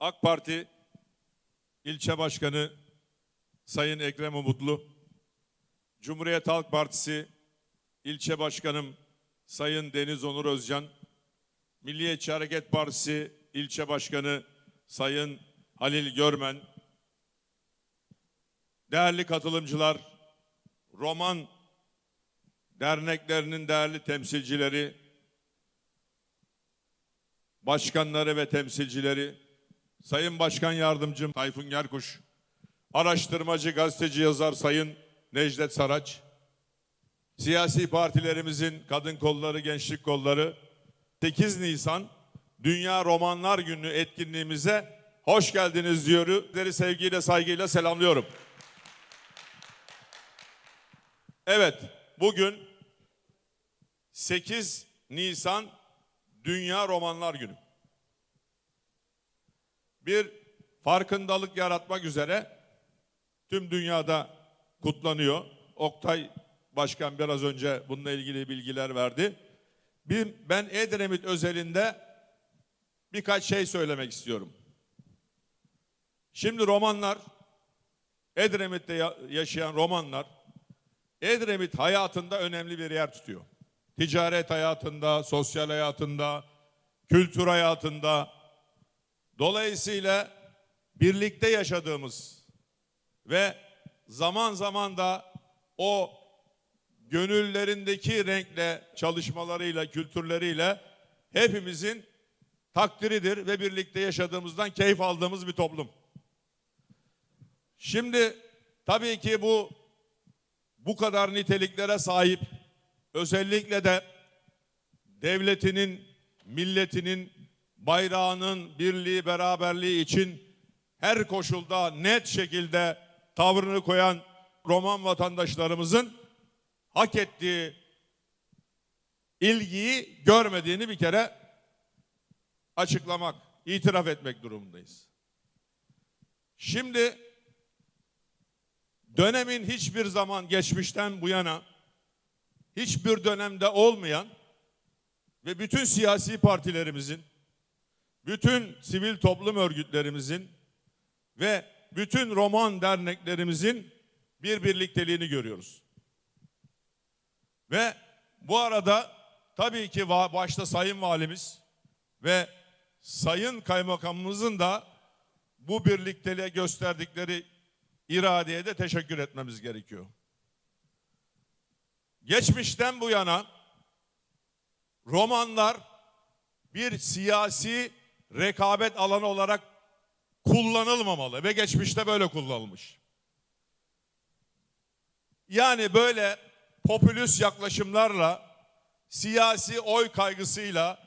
AK Parti ilçe başkanı Sayın Ekrem Umutlu, Cumhuriyet Halk Partisi ilçe başkanım Sayın Deniz Onur Özcan, Milliyetçi Hareket Partisi ilçe başkanı Sayın Halil Görmen, değerli katılımcılar, roman derneklerinin değerli temsilcileri, başkanları ve temsilcileri, Sayın Başkan Yardımcım Tayfun Gerkuş, araştırmacı, gazeteci, yazar Sayın Necdet Saraç, siyasi partilerimizin kadın kolları, gençlik kolları, 8 Nisan Dünya Romanlar Günü etkinliğimize hoş geldiniz diyor. Sizleri sevgiyle, saygıyla selamlıyorum. Evet, bugün 8 Nisan Dünya Romanlar Günü. Bir farkındalık yaratmak üzere tüm dünyada kutlanıyor. Oktay Başkan biraz önce bununla ilgili bilgiler verdi. Ben Edremit özelinde birkaç şey söylemek istiyorum. Şimdi romanlar, Edremit'te ya- yaşayan romanlar, Edremit hayatında önemli bir yer tutuyor. Ticaret hayatında, sosyal hayatında, kültür hayatında. Dolayısıyla birlikte yaşadığımız ve zaman zaman da o gönüllerindeki renkle, çalışmalarıyla, kültürleriyle hepimizin takdiridir ve birlikte yaşadığımızdan keyif aldığımız bir toplum. Şimdi tabii ki bu bu kadar niteliklere sahip özellikle de devletinin, milletinin, bayrağının birliği, beraberliği için her koşulda net şekilde tavrını koyan Roman vatandaşlarımızın hak ettiği ilgiyi görmediğini bir kere açıklamak, itiraf etmek durumundayız. Şimdi dönemin hiçbir zaman geçmişten bu yana hiçbir dönemde olmayan ve bütün siyasi partilerimizin, bütün sivil toplum örgütlerimizin ve bütün roman derneklerimizin bir birlikteliğini görüyoruz. Ve bu arada tabii ki başta Sayın Valimiz ve Sayın Kaymakamımızın da bu birlikteliğe gösterdikleri iradeye de teşekkür etmemiz gerekiyor. Geçmişten bu yana romanlar bir siyasi rekabet alanı olarak kullanılmamalı ve geçmişte böyle kullanılmış. Yani böyle popülist yaklaşımlarla, siyasi oy kaygısıyla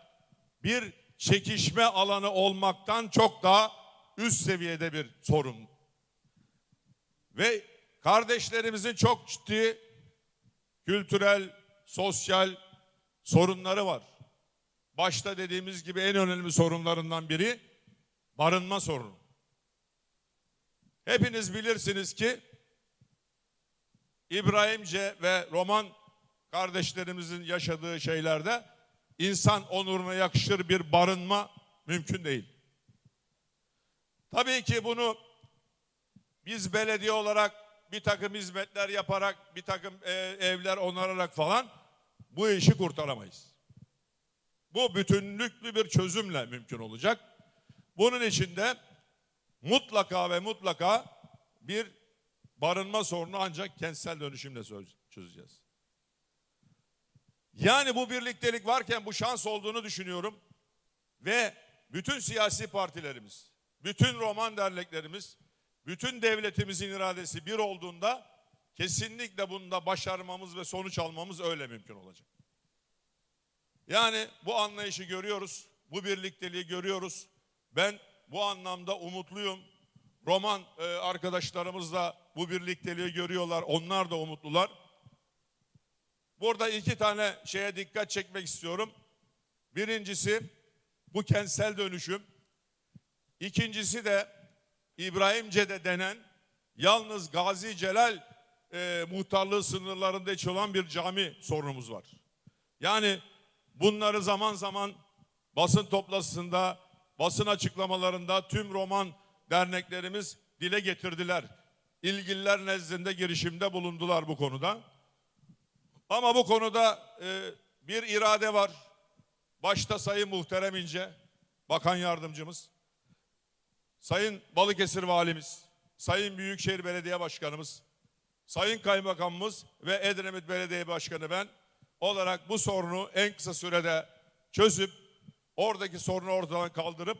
bir çekişme alanı olmaktan çok daha üst seviyede bir sorun. Ve kardeşlerimizin çok ciddi kültürel, sosyal sorunları var. Başta dediğimiz gibi en önemli sorunlarından biri barınma sorunu. Hepiniz bilirsiniz ki İbrahimce ve Roman kardeşlerimizin yaşadığı şeylerde insan onuruna yakışır bir barınma mümkün değil. Tabii ki bunu biz belediye olarak bir takım hizmetler yaparak, bir takım e, evler onararak falan bu işi kurtaramayız. Bu bütünlüklü bir çözümle mümkün olacak. Bunun için de mutlaka ve mutlaka bir barınma sorunu ancak kentsel dönüşümle çözeceğiz. Yani bu birliktelik varken bu şans olduğunu düşünüyorum. Ve bütün siyasi partilerimiz, bütün roman derneklerimiz, bütün devletimizin iradesi bir olduğunda kesinlikle bunda başarmamız ve sonuç almamız öyle mümkün olacak. Yani bu anlayışı görüyoruz, bu birlikteliği görüyoruz. Ben bu anlamda umutluyum. Roman e, arkadaşlarımız da bu birlikteliği görüyorlar, onlar da umutlular. Burada iki tane şeye dikkat çekmek istiyorum. Birincisi bu kentsel dönüşüm. İkincisi de İbrahimce'de denen yalnız Gazi Celal e, muhtarlığı sınırlarında hiç olan bir cami sorunumuz var. Yani bunları zaman zaman basın toplantısında basın açıklamalarında tüm roman derneklerimiz dile getirdiler. İlgililer nezdinde girişimde bulundular bu konuda. Ama bu konuda e, bir irade var. Başta Sayın Muhterem İnce, Bakan Yardımcımız, Sayın Balıkesir Valimiz, Sayın Büyükşehir Belediye Başkanımız, Sayın Kaymakamımız ve Edremit Belediye Başkanı ben olarak bu sorunu en kısa sürede çözüp oradaki sorunu ortadan kaldırıp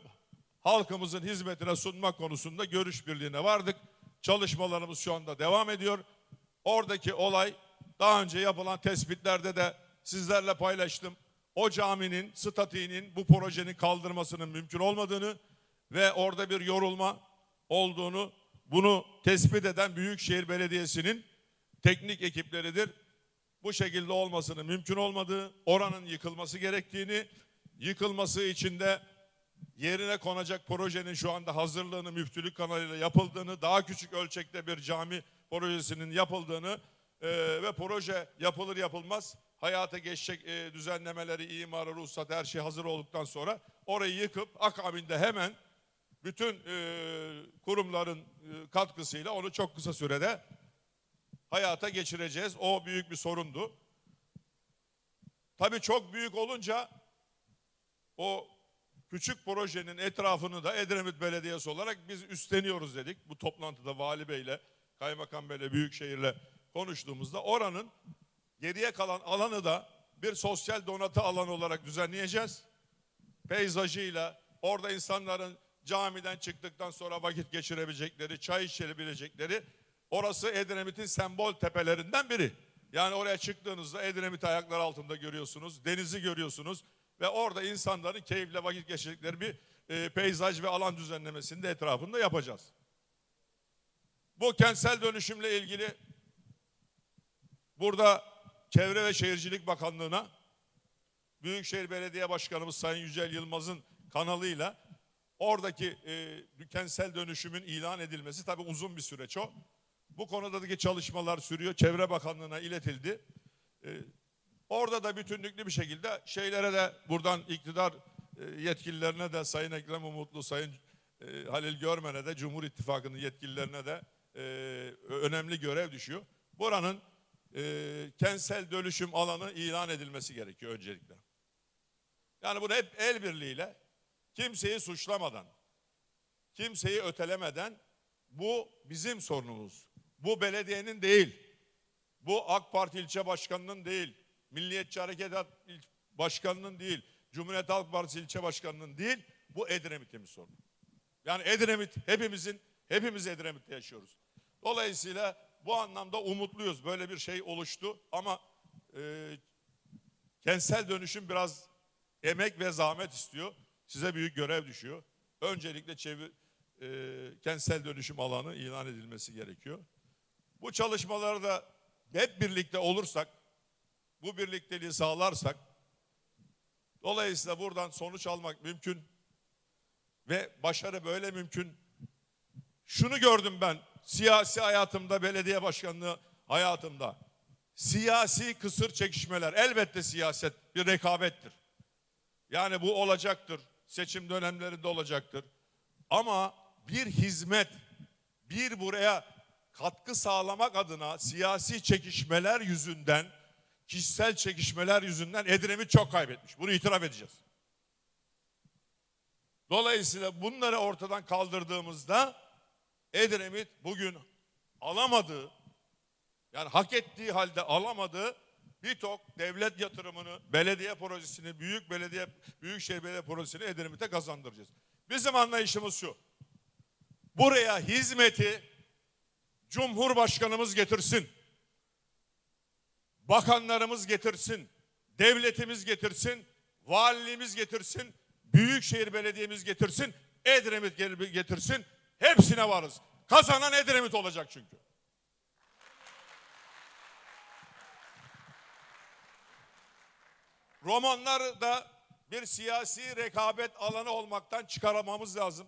halkımızın hizmetine sunmak konusunda görüş birliğine vardık. Çalışmalarımız şu anda devam ediyor. Oradaki olay daha önce yapılan tespitlerde de sizlerle paylaştım. O caminin statiğinin bu projenin kaldırmasının mümkün olmadığını ve orada bir yorulma olduğunu bunu tespit eden Büyükşehir Belediyesi'nin teknik ekipleridir. Bu şekilde olmasının mümkün olmadığı, oranın yıkılması gerektiğini, yıkılması için de yerine konacak projenin şu anda hazırlığını müftülük kanalıyla yapıldığını, daha küçük ölçekte bir cami projesinin yapıldığını e, ve proje yapılır yapılmaz hayata geçecek e, düzenlemeleri, imarı, ruhsat her şey hazır olduktan sonra orayı yıkıp akabinde hemen bütün e, kurumların e, katkısıyla onu çok kısa sürede hayata geçireceğiz. O büyük bir sorundu. Tabii çok büyük olunca o küçük projenin etrafını da Edremit Belediyesi olarak biz üstleniyoruz dedik. Bu toplantıda Vali Bey'le, Kaymakam Bey'le, Büyükşehir'le konuştuğumuzda oranın geriye kalan alanı da bir sosyal donatı alanı olarak düzenleyeceğiz. Peyzajıyla orada insanların camiden çıktıktan sonra vakit geçirebilecekleri, çay içebilecekleri orası Edremit'in sembol tepelerinden biri. Yani oraya çıktığınızda Edremit ayaklar altında görüyorsunuz, denizi görüyorsunuz ve orada insanların keyifle vakit geçirdikleri bir e, peyzaj ve alan düzenlemesini de etrafında yapacağız. Bu kentsel dönüşümle ilgili burada Çevre ve Şehircilik Bakanlığı'na Büyükşehir Belediye Başkanımız Sayın Yücel Yılmaz'ın kanalıyla oradaki e, kentsel dönüşümün ilan edilmesi tabii uzun bir süreç o. Bu konudaki çalışmalar sürüyor. Çevre Bakanlığı'na iletildi. E, orada da bütünlüklü bir şekilde şeylere de buradan iktidar e, yetkililerine de Sayın Ekrem Umutlu, Sayın e, Halil Görmen'e de Cumhur İttifakı'nın yetkililerine de e, önemli görev düşüyor. Buranın e, kentsel dönüşüm alanı ilan edilmesi gerekiyor öncelikle. Yani bunu hep el birliğiyle kimseyi suçlamadan, kimseyi ötelemeden bu bizim sorunumuz. Bu belediyenin değil. Bu AK Parti ilçe başkanının değil. Milliyetçi Hareket Başkanının değil. Cumhuriyet Halk Partisi ilçe başkanının değil. Bu Edremit'in bir sorunu. Yani Edremit hepimizin, hepimiz Edremit'te yaşıyoruz. Dolayısıyla bu anlamda umutluyuz. Böyle bir şey oluştu ama e, kentsel dönüşüm biraz emek ve zahmet istiyor. Size büyük görev düşüyor. Öncelikle çevir, e, kentsel dönüşüm alanı ilan edilmesi gerekiyor. Bu çalışmalarda hep birlikte olursak, bu birlikteliği sağlarsak, dolayısıyla buradan sonuç almak mümkün ve başarı böyle mümkün. Şunu gördüm ben siyasi hayatımda, belediye başkanlığı hayatımda. Siyasi kısır çekişmeler elbette siyaset bir rekabettir. Yani bu olacaktır. Seçim dönemlerinde olacaktır. Ama bir hizmet, bir buraya katkı sağlamak adına siyasi çekişmeler yüzünden, kişisel çekişmeler yüzünden Edremit çok kaybetmiş. Bunu itiraf edeceğiz. Dolayısıyla bunları ortadan kaldırdığımızda Edremit bugün alamadığı, yani hak ettiği halde alamadığı birçok devlet yatırımını, belediye projesini, büyük belediye, büyükşehir belediye projesini Edremit'e kazandıracağız. Bizim anlayışımız şu. Buraya hizmeti Cumhurbaşkanımız getirsin. Bakanlarımız getirsin. Devletimiz getirsin. Valiliğimiz getirsin. Büyükşehir belediyemiz getirsin. Edremit getirsin. Hepsine varız. Kazanan Edremit olacak çünkü. Romanları da bir siyasi rekabet alanı olmaktan çıkaramamız lazım.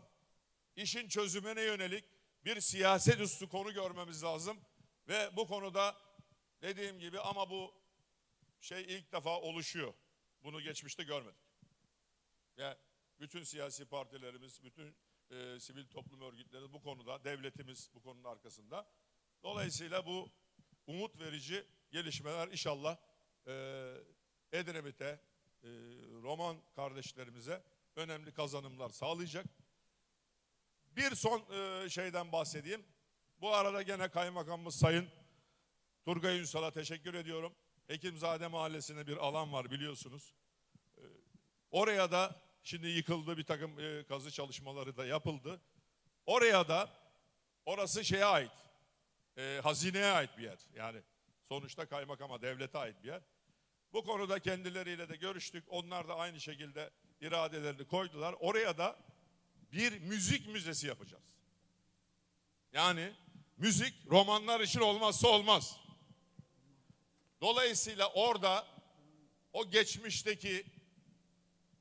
İşin çözümüne yönelik bir siyaset üstü konu görmemiz lazım. Ve bu konuda dediğim gibi ama bu şey ilk defa oluşuyor. Bunu geçmişte görmedik. Ve bütün siyasi partilerimiz, bütün e, sivil toplum örgütleri bu konuda, devletimiz bu konunun arkasında. Dolayısıyla bu umut verici gelişmeler inşallah e, Edremit'e, e, Roman kardeşlerimize önemli kazanımlar sağlayacak. Bir son e, şeyden bahsedeyim. Bu arada gene kaymakamımız Sayın Turgay Ünsal'a teşekkür ediyorum. Hekimzade Mahallesi'ne bir alan var biliyorsunuz. E, oraya da şimdi yıkıldı bir takım e, kazı çalışmaları da yapıldı. Oraya da orası şeye ait, hazineye ait bir yer. Yani sonuçta kaymakama, devlete ait bir yer. Bu konuda kendileriyle de görüştük. Onlar da aynı şekilde iradelerini koydular. Oraya da bir müzik müzesi yapacağız. Yani müzik romanlar için olmazsa olmaz. Dolayısıyla orada o geçmişteki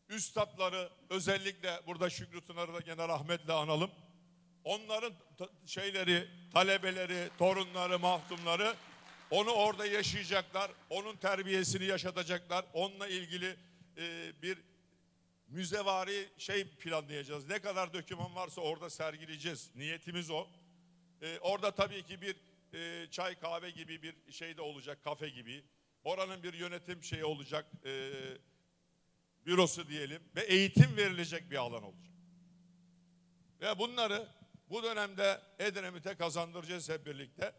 üstadları özellikle burada Şükrü Tınar'ı da gene rahmetle analım. Onların şeyleri, talebeleri, torunları, mahtumları onu orada yaşayacaklar. Onun terbiyesini yaşatacaklar. Onunla ilgili bir müzevari şey planlayacağız. Ne kadar döküman varsa orada sergileyeceğiz. Niyetimiz o. Ee, orada tabii ki bir e, çay kahve gibi bir şey de olacak, kafe gibi. Oranın bir yönetim şeyi olacak, e, bürosu diyelim ve eğitim verilecek bir alan olacak. Ve bunları bu dönemde Edremit'e kazandıracağız hep birlikte.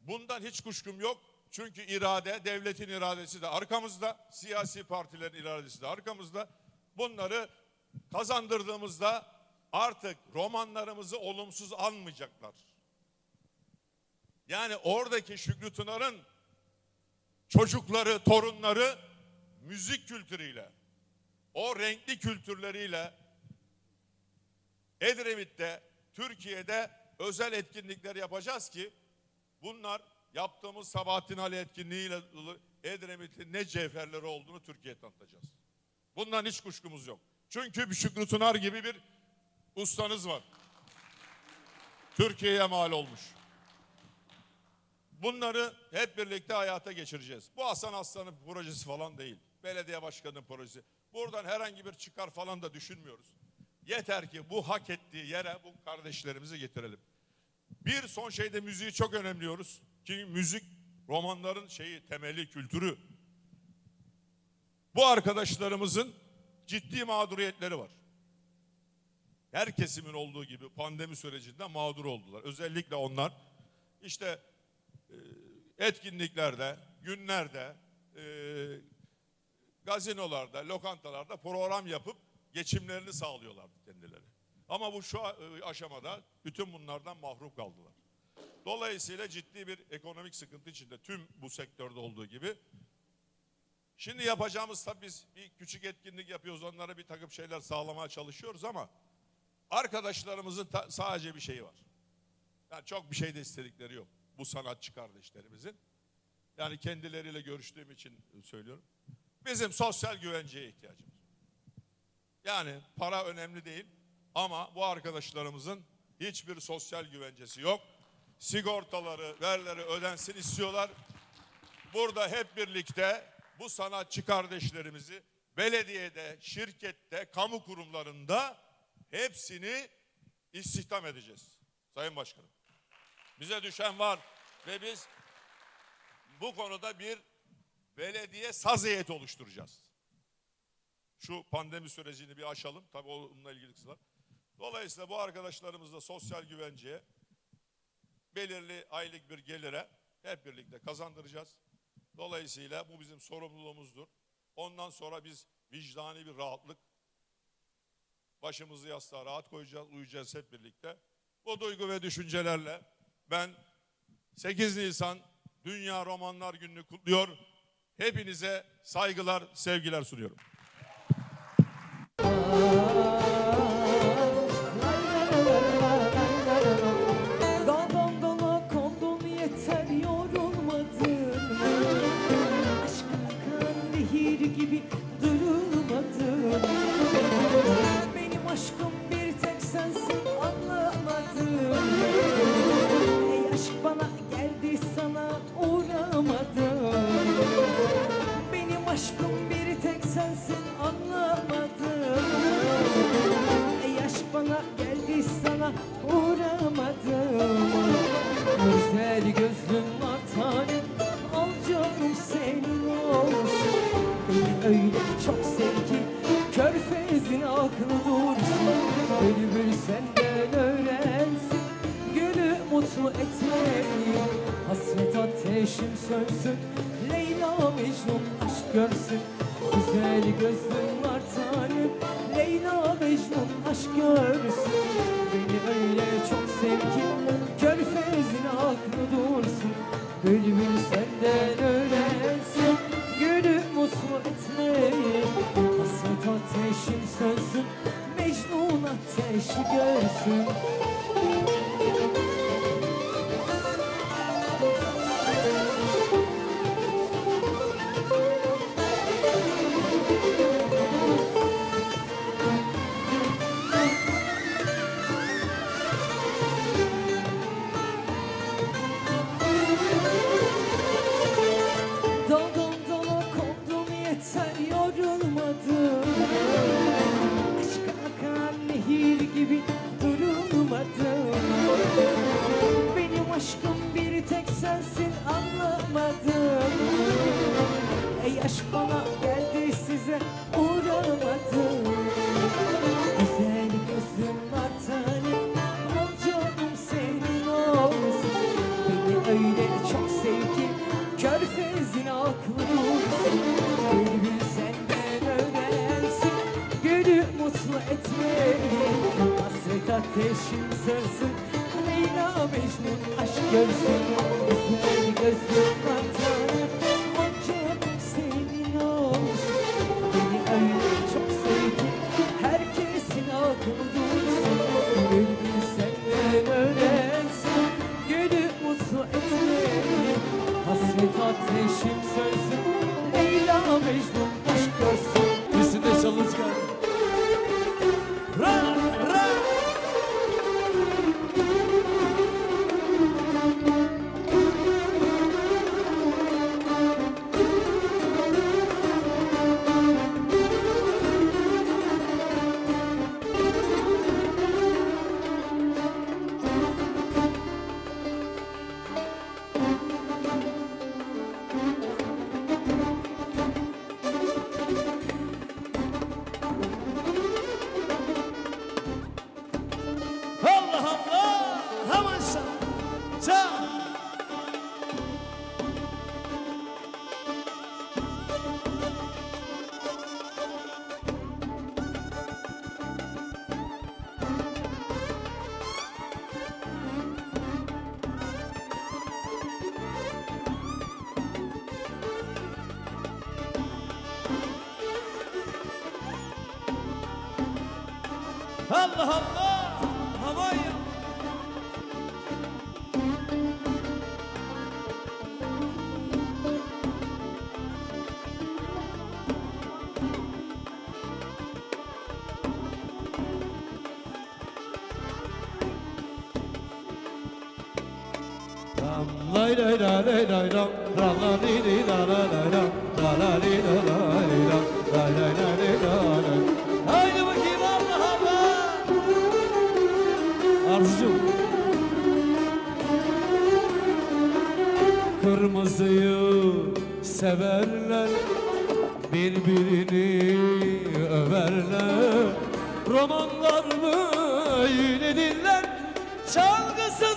Bundan hiç kuşkum yok. Çünkü irade, devletin iradesi de arkamızda, siyasi partilerin iradesi de arkamızda. Bunları kazandırdığımızda artık romanlarımızı olumsuz anmayacaklar. Yani oradaki Şükrü Tınar'ın çocukları, torunları müzik kültürüyle, o renkli kültürleriyle Edremit'te, Türkiye'de özel etkinlikler yapacağız ki bunlar yaptığımız Sabahattin Ali etkinliğiyle Edremit'in ne cevherleri olduğunu Türkiye'ye tanıtacağız. Bundan hiç kuşkumuz yok. Çünkü Şükrü Tınar gibi bir ustanız var. Türkiye'ye mal olmuş. Bunları hep birlikte hayata geçireceğiz. Bu Hasan Aslan'ın projesi falan değil. Belediye başkanının projesi. Buradan herhangi bir çıkar falan da düşünmüyoruz. Yeter ki bu hak ettiği yere bu kardeşlerimizi getirelim. Bir son şeyde müziği çok önemliyoruz. Çünkü müzik romanların şeyi, temeli, kültürü. Bu arkadaşlarımızın ciddi mağduriyetleri var. Her kesimin olduğu gibi pandemi sürecinde mağdur oldular. Özellikle onlar işte e, etkinliklerde, günlerde, e, gazinolarda, lokantalarda program yapıp geçimlerini sağlıyorlardı kendileri. Ama bu şu e, aşamada bütün bunlardan mahrum kaldılar. Dolayısıyla ciddi bir ekonomik sıkıntı içinde tüm bu sektörde olduğu gibi. Şimdi yapacağımız tabii biz bir küçük etkinlik yapıyoruz. Onlara bir takım şeyler sağlamaya çalışıyoruz ama arkadaşlarımızın sadece bir şeyi var. Yani çok bir şey de istedikleri yok. Bu sanatçı kardeşlerimizin. Yani kendileriyle görüştüğüm için söylüyorum. Bizim sosyal güvenceye ihtiyacımız. Yani para önemli değil ama bu arkadaşlarımızın hiçbir sosyal güvencesi yok. Sigortaları, verleri ödensin istiyorlar. Burada hep birlikte bu sanatçı kardeşlerimizi belediyede, şirkette, kamu kurumlarında hepsini istihdam edeceğiz. Sayın Başkanım. Bize düşen var ve biz bu konuda bir belediye saz heyeti oluşturacağız. Şu pandemi sürecini bir aşalım. Tabii onunla ilgili kısımlar. Dolayısıyla bu arkadaşlarımız da sosyal güvenceye, belirli aylık bir gelire hep birlikte kazandıracağız. Dolayısıyla bu bizim sorumluluğumuzdur. Ondan sonra biz vicdani bir rahatlık, başımızı yastığa rahat koyacağız, uyuyacağız hep birlikte. Bu duygu ve düşüncelerle ben 8 Nisan Dünya Romanlar Günü'nü kutluyor. Hepinize saygılar, sevgiler sunuyorum. Ateşim sönsün Leyla Mecnun aşk görsün. Güzel gözlüm var tanem Leyla Mecnun aşk görsün. Beni öyle çok sev ki Körfezin aklı dursun. Bülbül senden öğrensin Gülü mutlu etmeyi. Hasret ateşim sönsün Mecnun ateşi görsün ateşim sönsün Leyla Mecnun aşk görsün Güzel gözlüm Arzucuğum. Kırmızıyı severler Birbirini överler. Romanlar böyledirler Çalgısız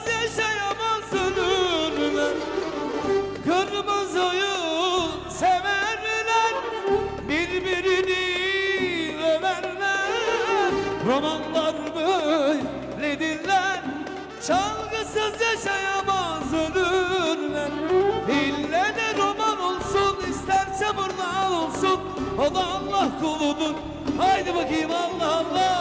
O Allah kuludur Haydi bakayım Allah Allah